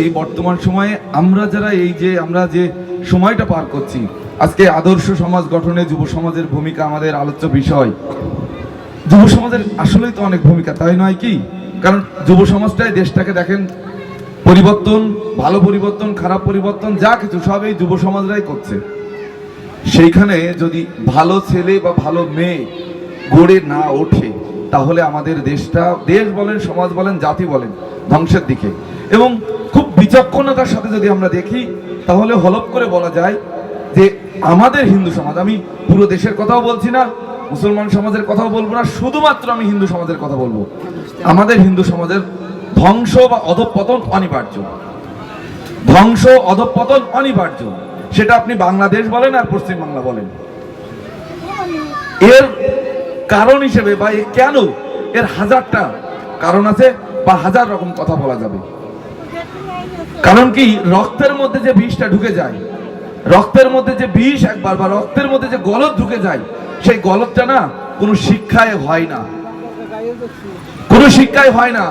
এই বর্তমান সময়ে আমরা যারা এই যে, আমরা যে সময়টা পার করছি, আজকে আদর্শ সমাজ গঠনে যুব সমাজের ভূমিকা আমাদের আলোচ্য বিষয়। যুব সমাজের আসলেই তো অনেক ভূমিকা, তাই নয় কি? কারণ যুব সমাজটাই দেশটাকে দেখেন, পরিবর্তন, ভালো পরিবর্তন, খারাপ পরিবর্তন, যা কিছু সব এই যুব সমাজরাই করছে। সেইখানে যদি ভালো ছেলে বা ভালো মেয়ে গড়ে না ওঠে, তাহলে আমাদের দেশটা, দেশ বলেন, সমাজ বলেন, জাতি বলেন, ধ্বংসের দিকে। এবং খুব বিচক্ষণতার সাথে যদি আমরা দেখি, তাহলে হলপ করে বলা যায় যে আমাদের হিন্দু সমাজ, আমি পুরো দেশের কথাও বলছি না, মুসলমান সমাজের কথাও বলব না, শুধুমাত্র আমি হিন্দু সমাজের কথা বলব। আমাদের হিন্দু সমাজের ধ্বংস বা অধঃপতন অনিবার্য। ধ্বংস, অধঃপতন অনিবার্য। সেটা আপনি বাংলাদেশ বলেন আর পশ্চিম বাংলা বলেন। এর কারণ হিসেবে বা কেন এর হাজারটা কারণ আছে বা হাজার রকম কথা বলা যাবে। কারণ কি, রক্তের মধ্যে যে বিষটা ঢুকে যায়, রক্তের মধ্যে যে বিষ একবার বা রক্তের মধ্যে যে গলদ ঢুকে যায়, সেই গলদটা না কোনো শিক্ষায় হয় না। কোনো শিক্ষায় হয় না।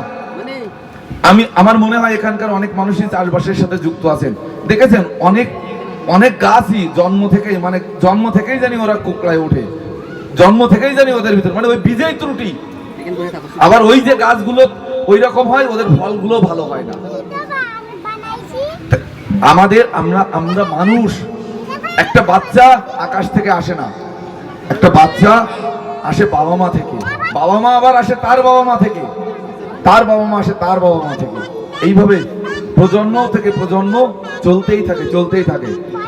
আমি, আমার মনে হয় এখানকার অনেক মানুষই চাষবাসের সাথে যুক্ত আছেন। দেখেছেন, অনেক অনেক গাছই জন্ম থেকেই মানে জন্ম থেকেই জানি ওরা কোকড়ায় ওঠে। জন্ম থেকেই জানি ওদের ভিতর মানে ওই বীজেই ত্রুটি। আবার ওই যে গাছগুলো ওই রকম হয়, ওদের ফলগুলো ভালো হয় না। আমাদের আমরা আমরা মানুষ। একটা বাচ্চা আকাশ থেকে আসে না। একটা বাচ্চা আসে বাবা মা থেকে। বাবা মা আবার আসে তার বাবা মা থেকে। তার বাবা মা আসে তার বাবা মা থেকে। এইভাবে প্রজন্ম থেকে প্রজন্ম চলতেই থাকে চলতেই থাকে।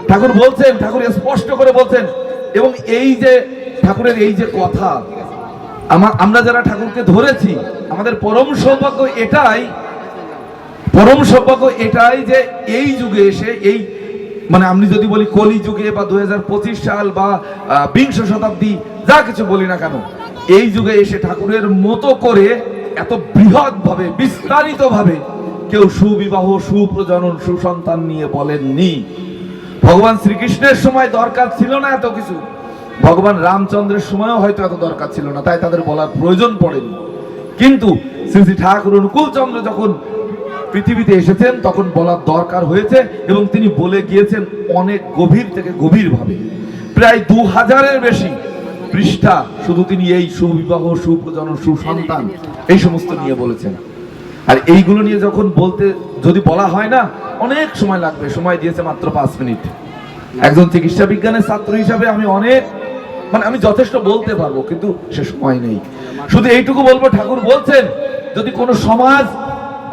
ঠাকুর বলছেন, ঠাকুর স্পষ্ট করে বলছেন, এবং এই যে ঠাকুরের এই যে কথা, আমা- আমরা যারা ঠাকুরকে ধরেছি, আমাদের পরম সৌভাগ্য এটাই পরম সৌভাগ্য এটাই যে এই যুগে এসে এই মানে আমি যদি বলি কলি যুগে বা দু হাজার পঁচিশ সাল বা বিংশ শতাব্দী, যা কিছু বলি না কেন, এই যুগে এসে ঠাকুরের মতো করে এত বৃহৎ ভাবে বিস্তারিত ভাবে কেউ সুবিবাহ, সুপ্রজনন, সুসন্তান নিয়ে বলেননি। ভগবান শ্রীকৃষ্ণের সময় দরকার ছিল না এত কিছু। ভগবান রামচন্দ্রের সময়ও হয়তো এত দরকার ছিল না, তাই তাদের বলার প্রয়োজন পড়েনি। কিন্তু শ্রী শ্রী ঠাকুর অনুকূলচন্দ্র যখন পৃথিবীতে এসেছেন, তখন বলার দরকার হয়েছে এবং তিনি বলে গিয়েছেন অনেক গভীর থেকে গভীরভাবে। প্রায় দু হাজারের বেশি পৃষ্ঠা শুধু তিনি এই সুবিবাহ, সুপ্রজনন, সুসন্তান, এই সমস্ত নিয়ে বলেছেন। আর এইগুলো নিয়ে যখন বলতে, যদি বলা হয় না, অনেক সময় লাগবে, সময় দিয়েছে মাত্র পাঁচ মিনিট। একজন চিকিৎসা বিজ্ঞানের ছাত্র হিসাবে আমি অনেক মানে আমি যথেষ্ট বলতে পারব, কিন্তু সে সময় নেই। শুধু এইটুকু বলব, ঠাকুর বলছেন, যদি কোনো সমাজ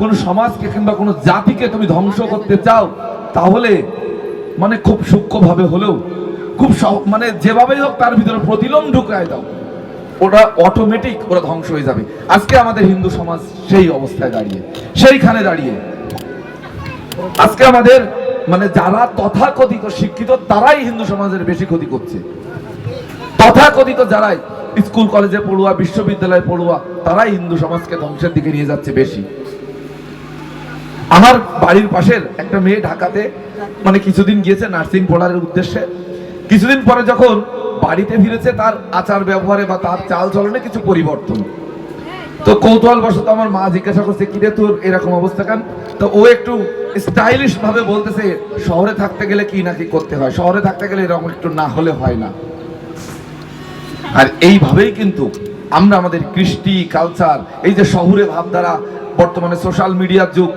কোনো সমাজকে কিংবা কোনো জাতিকে তুমি ধ্বংস করতে চাও, তাহলে মানে খুব সূক্ষ্মভাবে হলেও, খুব মানে যেভাবেই হোক তার ভিতরে প্রতিলোম ঢুকায় দাও। ওরা অটোমেটিক ওরা ধ্বংস হয়ে যাবে। আজকে আমাদের হিন্দু সমাজ সেই অবস্থায় দাঁড়িয়ে, সেইখানে দাঁড়িয়ে। আজকে আমাদের মানে যারা তথাকথিত শিক্ষিত, তারাই হিন্দু সমাজের বেশি ক্ষতি করছে। তথাকথিত যারাই স্কুল, কলেজে পড়ুয়া, বিশ্ববিদ্যালয়ে পড়ুয়া, তারাই হিন্দু সমাজকে ধ্বংসের দিকে নিয়ে যাচ্ছে বেশি। আমার বাড়ির পাশের একটা মেয়ে ঢাকাতে মানে কিছুদিন গিয়েছে নার্সিং পড়ার উদ্দেশ্যে। কিছুদিন পরে যখন বাড়িতে ফিরেছে, তার আচার ব্যবহারে বা তার চাল চলনে কিছু পরিবর্তন। তো কৌতূহল বশত আমার মা জিজ্ঞাসা করছে, কিরে তোর এরকম অবস্থা কেন? তো ও একটু স্টাইলিশ ভাবে বলতেছে, শহরে থাকতে গেলে কি নাকি করতে হয়? শহরে থাকতে গেলে এরকম একটু না হলে হয় না। আর এইভাবেই কিন্তু আমরা আমাদের কৃষ্টি কালচার এই যে শহুরে ভাবধারা, বর্তমানে সোশ্যাল মিডিয়ার যুগ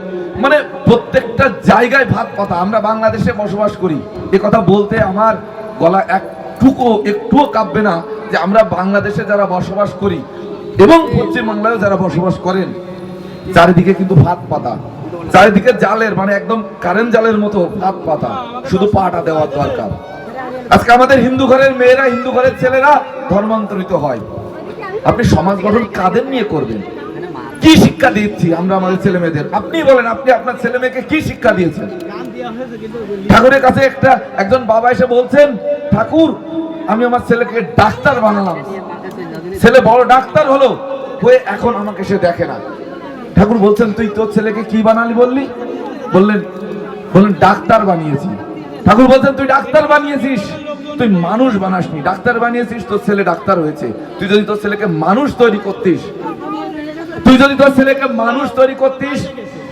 মানে প্রত্যেকটা জায়গায় ভাত কথা। আমরা বাংলাদেশে বসবাস করি। এ কথা বলতে আমার গলা একটুকু, একটুও কাঁপবে না যে আমরা বাংলাদেশে যারা বসবাস করি এবং পশ্চিমবাংলায় যারা বসবাস করেন, চারিদিকে কিন্তু ভাত পাতা। চারিদিকে জালের মানে একদম কারেন্ট জালের মতো ভাত পাতা। শুধু পাটা দেওয়ার দরকার। আজকে আমাদের হিন্দু ঘরের মেয়েরা, হিন্দু ঘরের ছেলেরা ধর্মান্তরিত হয়। আপনি সমাজ গঠন কাদের নিয়ে করবেন? কি শিক্ষা দিচ্ছি? আমরা আমাদের ছেলে মেয়েদের। আপনি বলেন, আপনি আপনার ছেলে মেয়েকে কি শিক্ষা দিয়েছেন? ঠাকুরের কাছে একটা, একজন বাবা এসে বলছেন, ঠাকুর, আমি আমার ছেলেকে ডাক্তার বানালাম। ছেলে বড় ডাক্তার হলো, হয়ে এখন আমাকে সে দেখে না। ঠাকুর বলছেন, তুই তোর ছেলেকে কি বানালি বললি? বললেন বললেন, ডাক্তার বানিয়েছি। ঠাকুর বলছেন, তুই ডাক্তার বানিয়েছিস? তুই মানুষ বানাসনি। ডাক্তার বানিয়েছিস, তোর ছেলে ডাক্তার হয়েছে। তুই যদি তোর ছেলেকে মানুষ তৈরি করতিস তুই যদি তোর ছেলেকে মানুষ তৈরি করতিস,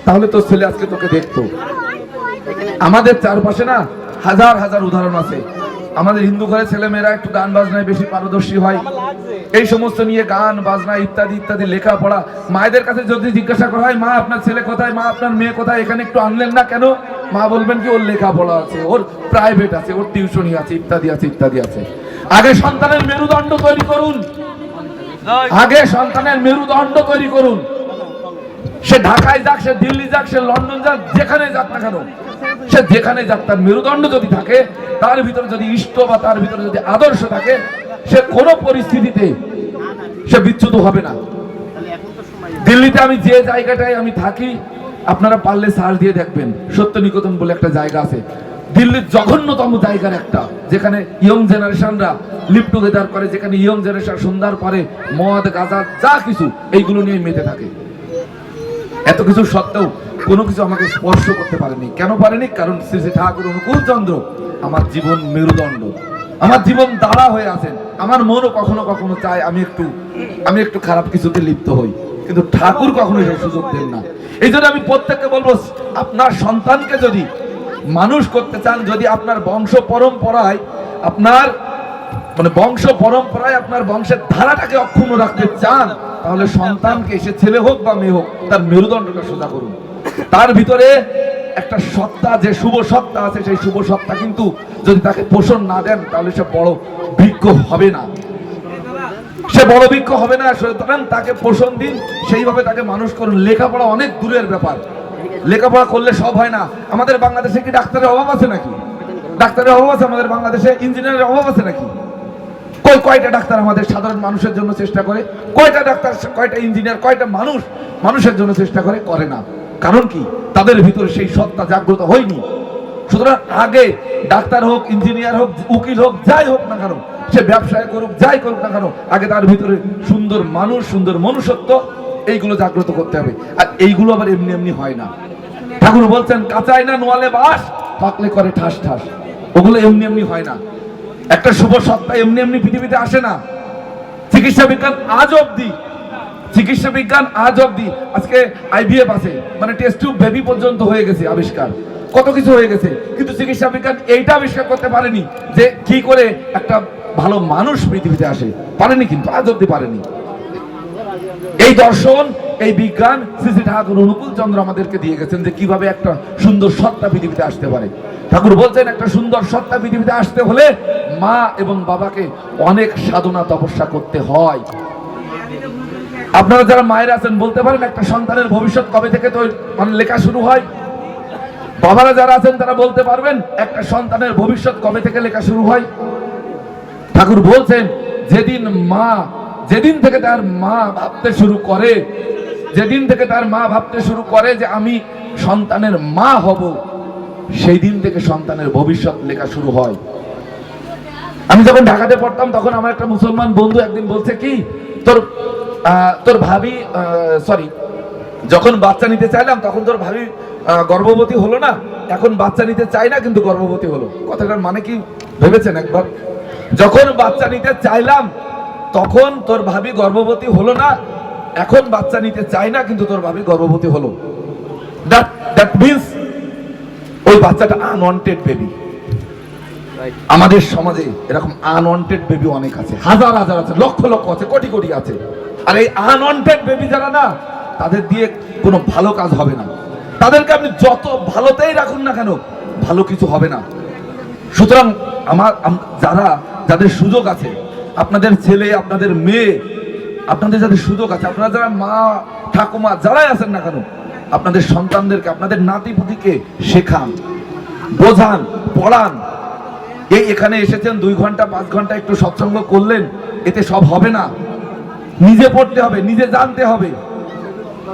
তাহলে তোর ছেলে আজকে তোকে দেখতো। আমাদের চারপাশে না হাজার হাজার উদাহরণ আছে। আমাদের হিন্দু ঘরে ছেলে মেয়েরা একটু গান বাজনায় বেশি পারদর্শী হয়। এই সমস্ত নিয়ে গান, বাজনা ইত্যাদি ইত্যাদি, লেখাপড়া। মায়েদের কাছে যদি জিজ্ঞাসা করা হয়, মা, আপনার ছেলে কোথায়? মা, আপনার মেয়ে কোথায়? এখানে একটু আনলেন না কেন? মা বলবেন কি, ওর লেখাপড়া আছে, ওর প্রাইভেট আছে, ওর টিউশনি আছে, ইত্যাদি আছে ইত্যাদি আছে। আগে সন্তানের মেরুদণ্ড তৈরি করুন। আগে সন্তানের মেরুদণ্ড তৈরি করুন। সে ঢাকায় যাক, সে দিল্লি যাক, সে লন্ডন যাক, যেখানে যাক না কেন, সে যেখানে যাক, তার মেরুদণ্ড যদি থাকে, তার ভিতরে যদি ইষ্ট বা তার ভিতরে যদি আদর্শ থাকে, সে কোনো পরিস্থিতিতে সে বিচ্যুত হবে না। দিল্লিতে আমি যে জায়গাটায় আমি থাকি, আপনারা পারলে সার দিয়ে দেখবেন। সত্য নিকেতন বলে একটা জায়গা আছে। দিল্লির জঘন্যতম জায়গার একটা, যেখানে ইয়ং জেনারেশনরা লিভ টুগেদার করে, যেখানে ইয়ং জেনারেশন সন্ধ্যার পরে মদ, গাঁজা, যা কিছু, এইগুলো নিয়ে মেতে থাকে। এত কিছু সত্ত্বেও কোনো কিছু আমাকে স্পর্শ করতে পারেনি। কেন পারেনি? কারণ শ্রী শ্রী ঠাকুর অনুকূল চন্দ্র আমার জীবন মেরুদণ্ড। আমার জীবন দাঁড়া হয়ে আছেন। আমার মনও কখনো কখনো চায় আমি একটু আমি একটু খারাপ কিছুতে লিপ্ত হই। কিন্তু ঠাকুর কখনো সেই সুযোগ দেন না। এই জন্য আমি প্রত্যেককে বলব, আপনার সন্তানকে যদি মানুষ করতে চান যদি আপনার বংশ পরম্পরায়, আপনার মানে বংশ পরম্পরায় আপনার বংশের ধারাটাকে অক্ষুণ্ণ রাখতে চান, তাহলে সন্তানকে সে ছেলে হোক বা মেয়ে হোক, তার মেরুদণ্ডটা সোজা করুন। তার ভিতরে একটা সত্তা, যে শুভ সত্তা আছে, সেই শুভ সত্তা কিন্তু যদি তাকে পোষণ না দেন, তাহলে সে বড় বৃক্ষ হবে না। সে বড় বৃক্ষ হবে না তাকে পোষণ দিন, সেইভাবে তাকে মানুষ করুন। লেখাপড়া অনেক দূরের ব্যাপার। লেখাপড়া করলে সব হয় না। আমাদের বাংলাদেশে কি ডাক্তারের অভাব আছে নাকি? ডাক্তারের অভাব আছে আমাদের বাংলাদেশে? ইঞ্জিনিয়ারের অভাব আছে নাকি? কই কয়টা ডাক্তার আমাদের সাধারণ মানুষের জন্য চেষ্টা করে? কয়টা ডাক্তার, কয়টা ইঞ্জিনিয়ার, কয়টা মানুষ মানুষের জন্য চেষ্টা করে? করে না। কারণ কি? তাদের ভিতরে সেই সত্তা জাগ্রত হয়নি। সুতরাং আগে ডাক্তার হোক, ইঞ্জিনিয়ার হোক, উকিল হোক, যাই হোক না কেন, সে ব্যবসায় করুক, যাই করুক না কেন, আগে তার ভিতরে সুন্দর মানুষ, সুন্দর মনুষ্যত্ব, এইগুলো জাগ্রত করতে হবে। আর এইগুলো আবার এমনি এমনি হয় না। ঠাকুর বলছেন, কাঁচাই না নোয়ালে বাস? পাকলে করে ঠাস ঠাস। ওগুলো এমনি এমনি হয় না। একটা শুভ সত্তা এমনি এমনি পৃথিবীতে আসে না। চিকিৎসা বিজ্ঞান আজ অবধি, চিকিৎসা বিজ্ঞান আজ অবধি, আজকে আইভিএফ আছে মানে টেস্ট টিউব বেবি পর্যন্ত হয়ে গেছে আবিষ্কার। কত কিছু হয়ে গেছে, কিন্তু চিকিৎসা বিজ্ঞান এইটা আবিষ্কার করতে পারেনি যে কি করে একটা ভালো মানুষ পৃথিবীতে আসে। পারেনি কিন্তু, আজ অবধি পারেনি। এই দর্শন, এই বিজ্ঞান, শ্রী ঠাকুর অনুকূল চন্দ্র আমাদেরকে দিয়ে গেছেন যে কীভাবে একটা সুন্দর সত্তা পৃথিবীতে আসতে পারে। ঠাকুর বলছেন, একটা সুন্দর সত্তা পৃথিবীতে আসতে হলে মা এবং বাবাকে অনেক সাধনা তপস্যা করতে হয়। আপনারা যারা মায়ের আছেন, বলতে পারেন একটা সন্তানের ভবিষ্যৎ কবে থেকে তো মানে লেখা শুরু হয়? বাবারা যারা আছেন, তারা বলতে পারবেন, একটা সন্তানের ভবিষ্যৎ কবে থেকে লেখা শুরু হয়? ঠাকুর বলছেন, যেদিন মা যেদিন থেকে তার মা ভাবতে শুরু করে, যেদিন থেকে তার মা ভাবতে শুরু করে যে আমি সন্তানের মা হব, সেই দিন থেকে সন্তানের ভবিষ্যৎ লেখা শুরু হয়। আমি যখন ঢাকাতে পড়তাম, তখন আমার একটা মুসলমান বন্ধু একদিন বলছে, কি, তোর তোর ভাবি সরি যখন বাচ্চা নিতে চাইলাম, তখন তোর ভাবি গর্ভবতী হলো না। এখন বাচ্চা নিতে চাই না, কিন্তু গর্ভবতী হলো। কথাটার মানে কি ভেবেছেন একবার? যখন বাচ্চা নিতে চাইলাম তখন তোর ভাবি গর্ভবতী হলো না। এখন বাচ্চা নিতে চাই না কিন্তু তোর ভাবি গর্ভবতী হলো। দ্যাট দ্যাট মিন্স ওই বাচ্চাটা আনওয়ান্টেড বেবি আমাদের সমাজে এরকম আনওয়ান্টেড বেবি অনেক আছে হাজার হাজার আছে লক্ষ লক্ষ আছে কোটি কোটি আছে। আর এই আনওয়ান্টেড বেবি যারা না তাদের দিয়ে কোনো ভালো কাজ হবে না। তাদেরকে আপনি যত ভালোতেই রাখুন না কেন ভালো কিছু হবে না। সুতরাং আমার যারা যাদের সুযোগ আছে আপনাদের ছেলে, আপনাদের মেয়ে, আপনাদের যাদের সুযোগ আছে, আপনারা যারা মা, ঠাকুমা, যারাই আছেন না কেন, আপনাদের সন্তানদেরকে, আপনাদের নাতিপুতিকে শেখান, বোঝান, পড়ান। এই এখানে এসেছেন, দুই ঘণ্টা, পাঁচ ঘণ্টা একটু সৎসঙ্গ করলেন, এতে সব হবে না। নিজে পড়তে হবে, নিজে জানতে হবে।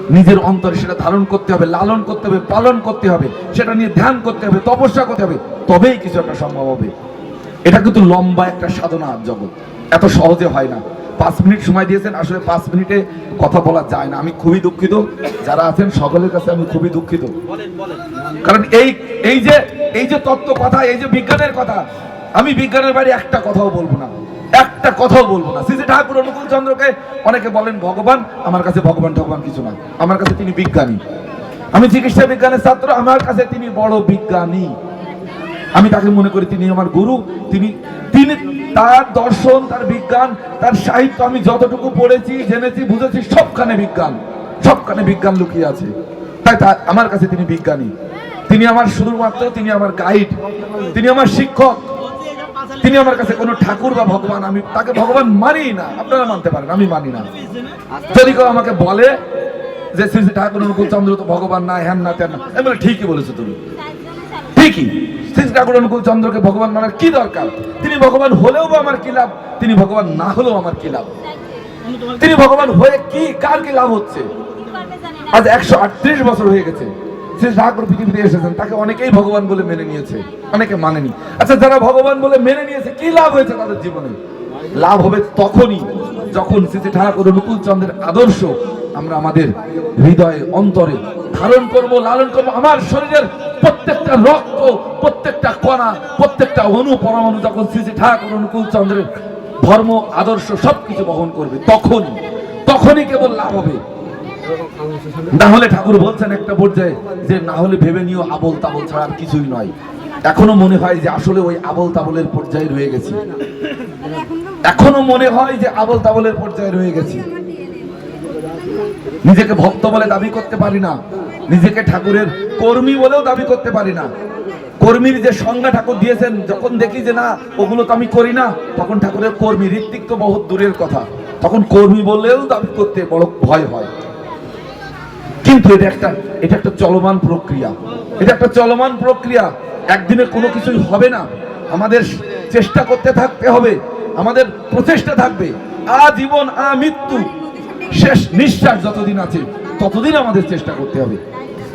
নিজের অন্তরে সেটা ধারণ করতে হবে, লালন করতে হবে, পালন করতে হবে, সেটা নিয়ে ধ্যান করতে হবে, তপস্যা করতে হবে, তবেই কিছু একটা সম্ভব হবে। এটা কিন্তু লম্বা একটা সাধনা জগৎ। এত সহজে হয় না। পাঁচ মিনিট সময় দিয়েছেন আসলে পাঁচ মিনিটে কথা বলা যায় না। আমি খুবই দুঃখিত। যারা আছেন সকলের কাছে আমি খুবই দুঃখিত। কারণ এই এই যে এই যে তত্ত্ব কথা এই যে বিজ্ঞানের কথা আমি বিজ্ঞানের বাইরে একটা কথাও বলব না। একটা কথাও বলব না। শ্রী ঠাকুর অনুকূল চন্দ্রকে অনেকে বলেন ভগবান আমার কাছে ভগবান ভগবান কিছু না। আমার কাছে তিনি বিজ্ঞানী। আমি চিকিৎসা বিজ্ঞানের ছাত্র আমার কাছে তিনি বড় বিজ্ঞানী। আমি তাকে মনে করি তিনি আমার গুরু, তিনি তিনি তার দর্শন, তার বিজ্ঞান, তার সাহিত্য আমি যতটুকু পড়েছি, জেনেছি, বুঝেছি, সবখানে বিজ্ঞান সবখানে বিজ্ঞান লুকিয়ে আছে। তাই আমার কাছে তিনি বিজ্ঞানী। তিনি আমার শুধুমাত্র, তিনি আমার গাইড তিনি আমার শিক্ষক, তিনি আমার কাছে কোনো ঠাকুর বা ভগবান, আমি তাকে ভগবান মানি না। আপনারা মানতে পারেন, আমি মানি না। যদি কেউ আমাকে বলে যে, শ্রী ঠাকুর অনুকূল চন্দ্র তো ভগবান না, হ্যান না তেন না ঠিকই বলেছ তুমি। ঠিকই। ঠাকুর অনুকূল চন্দ্রকে ভগবান মানার কি দরকার? তিনি ভগবান হলেও বা আমার কি লাভ? তিনি ভগবান না হলেও আমার কি লাভ? তিনি ভগবান হয়ে কি, কার কি লাভ হচ্ছে? আজ একশো আটত্রিশ বছর হয়ে গেছে। শ্রী ঠাকুর পৃথিবীতে এসেছেন, তাকে অনেকেই ভগবান বলে মেনে নিয়েছে, অনেকে মানেনি। আচ্ছা যারা ভগবান বলে মেনে নিয়েছে, কি লাভ হয়েছে তাদের জীবনে? লাভ হবে তখনই যখন শ্রী ঠাকুর অনুকূল চন্দ্রের আদর্শ আমরা আমাদের হৃদয়ে, অন্তরে ধারণ করব, লালন করব, আমার শরীরের প্রত্যেকটা রক্ত, প্রত্যেকটা কণা, প্রত্যেকটা অনু পরমাণু যখন শ্রী ঠাকুর অনুকূল চন্দ্রের ধর্ম, আদর্শ সবকিছু বহন করবে, তখন, তখনই কেবল লাভ হবে। না হলে ঠাকুর বলছেন একটা পর্যায়ে যে, না হলে ভেবে নিও, আবল তাবল ছাড়া আর কিছুই নয়। এখনও মনে হয় যে, আসলে ওই আবল তাবলের পর্যায়ে রয়ে গেছি। এখনও মনে হয় যে, আবল তাবলের পর্যায়ে রয়ে গেছি। নিজেকে ভক্ত বলে দাবি করতে পারি না। নিজেকে ঠাকুরের কর্মী বলেও দাবি করতে পারি না। কর্মীর যে সংজ্ঞা ঠাকুর দিয়েছেন, যখন দেখি যে না, ওগুলো তো আমি করি না, তখন ঠাকুরের কর্মী ঋত্বিক তো বহুত দূরের কথা। তখন কর্মী বললেও দাবি করতে বড় ভয় হয়। কিন্তু এটা একটা এটা একটা চলমান প্রক্রিয়া। এটা একটা চলমান প্রক্রিয়া। একদিনে কোনো কিছুই হবে না। আমাদের চেষ্টা করতে থাকতে হবে। আমাদের প্রচেষ্টা থাকবে। আজীবন আমৃত্যু, শেষ নিঃশ্বাস যতদিন আছে। ততদিন আমাদের চেষ্টা করতে হবে।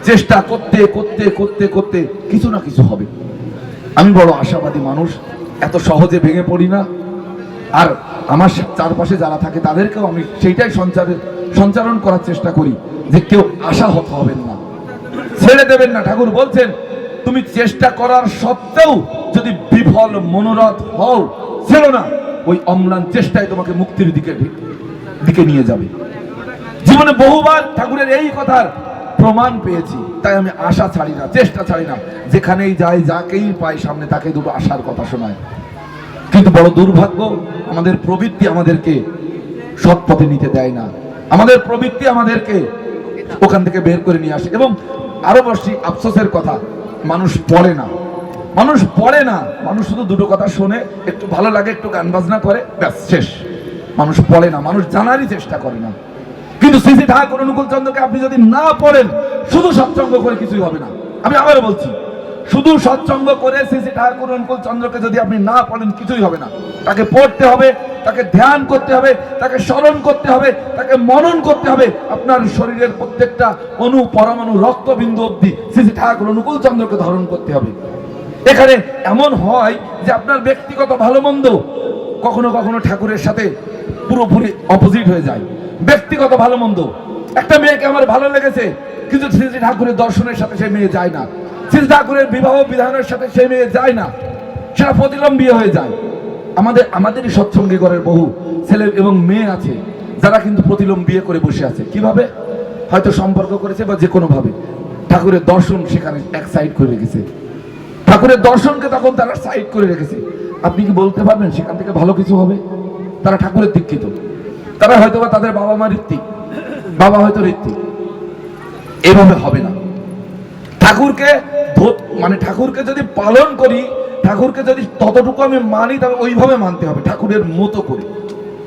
চেষ্টা করতে করতে করতে করতে কিছু না কিছু হবে। আমি বড় আশাবাদী মানুষ, এত সহজে ভেঙে পড়ি না। আর আমার চারপাশে যারা থাকে, তাদেরকেও আমি সেইটাই সঞ্চারের সঞ্চারণ করার চেষ্টা করি যে কেউ আশা হতে হবেন না। ছেড়ে দেবেন না। ঠাকুর বলছেন, তুমি চেষ্টা করার সত্ত্বেও যদি বিফল, মনোরথ হও, ছেড়ো না। ওই অম্লান চেষ্টায় তোমাকে মুক্তির দিকে দিকে নিয়ে যাবে। জীবনে বহুবার ঠাকুরের এই কথার প্রমাণ পেয়েছি। তাই আমি আশা ছাড়ি না, চেষ্টা ছাড়ি না। যেখানেই যাই, যাকেই পাই, সামনে তাকে দুটো আশার কথা শোনায়। কিন্তু বড় দুর্ভাগ্য, আমাদের প্রবৃত্তি আমাদেরকে সৎ পথে নিতে দেয় না। আমাদের প্রবৃত্তি আমাদেরকে ওখান থেকে বের করে নিয়ে আসে। এবং আরও বসছি আফসোসের কথা, মানুষ পড়ে না। মানুষ পড়ে না। মানুষ শুধু দুটো কথা শোনে, একটু ভালো লাগে, একটু গান বাজনা করে, ব্যাস, শেষ। মানুষ পড়ে না। মানুষ জানারই চেষ্টা করে না। কিন্তু শ্রী শ্রী ঠাকুর অনুকূল চন্দ্রকে আপনি যদি না পড়েন, শুধু সৎসঙ্গ করে কিছুই হবে না। আমি আবারও বলছি, শুধু সৎসঙ্গ করে শ্রী ঠাকুর অনুকূল চন্দ্রকে যদি আপনি না পড়েন, কিছুই হবে না। তাকে পড়তে হবে, তাকে ধ্যান করতে হবে, তাকে স্মরণ করতে হবে, তাকে মনন করতে হবে। আপনার শরীরের প্রত্যেকটা অনু পরমাণু, রক্তবিন্দু শ্রী শ্রী ঠাকুর অনুকূল চন্দ্রকে ধারণ করতে হবে। এখানে এমন হয় যে আপনার ব্যক্তিগত ভালো মন্দ কখনো কখনো ঠাকুরের সাথে পুরোপুরি অপোজিট হয়ে যায়। ব্যক্তিগত ভালো মন্দ। একটা মেয়েকে আমার ভালো লেগেছে, কিন্তু শ্রী শ্রী ঠাকুরের দর্শনের সাথে সেই মেয়ে যায় না। শ্রী ঠাকুরের বিবাহ বিধানের সাথে সেই মেয়ে যায় না। সেটা প্রতিলম্ব হয়ে যায়। আমাদের, আমাদেরই সৎসঙ্গী ঘরের বহু ছেলে এবং মেয়ে আছে, যারা কিন্তু প্রতিলম্ব বিয়ে করে বসে আছে। কীভাবে? হয়তো সম্পর্ক করেছে বা যে কোনো ভাবে ঠাকুরের দর্শন সেখানে এক সাইড করে রেখেছে। ঠাকুরের দর্শনকে তখন তারা সাইড করে রেখেছে। আপনি কি বলতে পারবেন? সেখান থেকে ভালো কিছু হবে? তারা ঠাকুরের দীক্ষিত। তারা হয়তো বা তাদের বাবা মা ঋত্বিক। বাবা হয়তো ঋত্বিক। এভাবে হবে না। ঠাকুরকে মানে ঠাকুরকে যদি পালন করি, ঠাকুরকে যদি ততটুকু আমি মানি, তবে ওইভাবে মানতে হবে, ঠাকুরের মতো করে।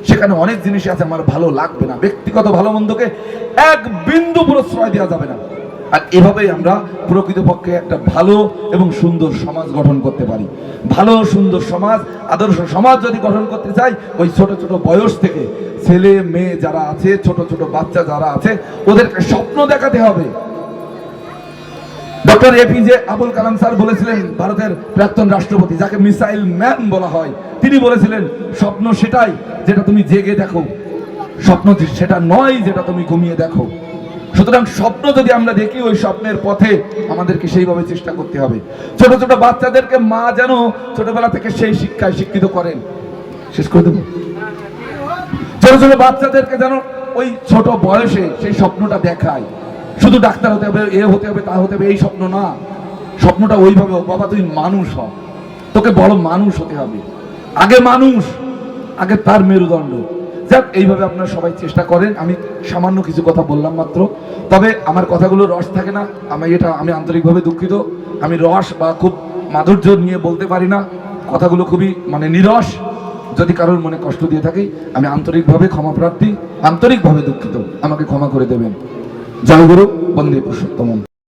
সেখানে অনেক জিনিস আছে, আমার ভালো লাগবে না। ব্যক্তিগত ভালো মন্দকে এক বিন্দু প্রশ্রয় দেওয়া যাবে না। আর এভাবেই আমরা প্রকৃতপক্ষে একটা ভালো এবং সুন্দর সমাজ গঠন করতে পারি। ভালো, সুন্দর সমাজ, আদর্শ সমাজ যদি গঠন করতে চাই, ওই ছোট ছোট বয়স থেকে ছেলে, মেয়ে যারা আছে, ছোট ছোট বাচ্চা যারা আছে, ওদেরকে স্বপ্ন দেখাতে হবে। Doctor APJ Abul Kalam sir বলেছিলেন, ভারতের প্রাক্তন রাষ্ট্রপতি, যাকে মিসাইল ম্যান বলা হয়, তিনি বলেছিলেন, স্বপ্ন সেটাই যেটা তুমি জেগে দেখো। স্বপ্ন সেটা নয় যেটা তুমি ঘুমিয়ে দেখো। সুতরাং স্বপ্ন যদি আমরা দেখি, ওই স্বপ্নের পথে আমাদেরকে সেইভাবে চেষ্টা করতে হবে। ছোট ছোট বাচ্চাদেরকে মা যেন ছোটবেলা থেকে সেই শিক্ষায় শিক্ষিত করেন। শেষ করে দেবো। ছোট ছোট বাচ্চাদেরকে যেন ওই ছোট বয়সে সেই স্বপ্নটা দেখায়। শুধু ডাক্তার হতে হবে, এ হতে হবে, তা হতে হবে, এই স্বপ্ন না। স্বপ্নটা ওইভাবে বাবা তুই মানুষ হ। তোকে বড় মানুষ হতে হবে। আগে মানুষ, আগে তার মেরুদণ্ড। যাক, এইভাবে আপনারা সবাই চেষ্টা করেন। আমি সামান্য কিছু কথা বললাম মাত্র। তবে আমার কথাগুলো রস থাকে না। আমি এটা, আমি আন্তরিকভাবে দুঃখিত। আমি রস বা খুব মাধুর্য নিয়ে বলতে পারি না। কথাগুলো খুবই মানে নিরস। যদি কারোর মনে কষ্ট দিয়ে থাকি, আমি আন্তরিকভাবে ক্ষমা প্রার্থী, আন্তরিকভাবে দুঃখিত। আমাকে ক্ষমা করে দেবেন। জয় গুরু, বন্দে পুরুষোত্তম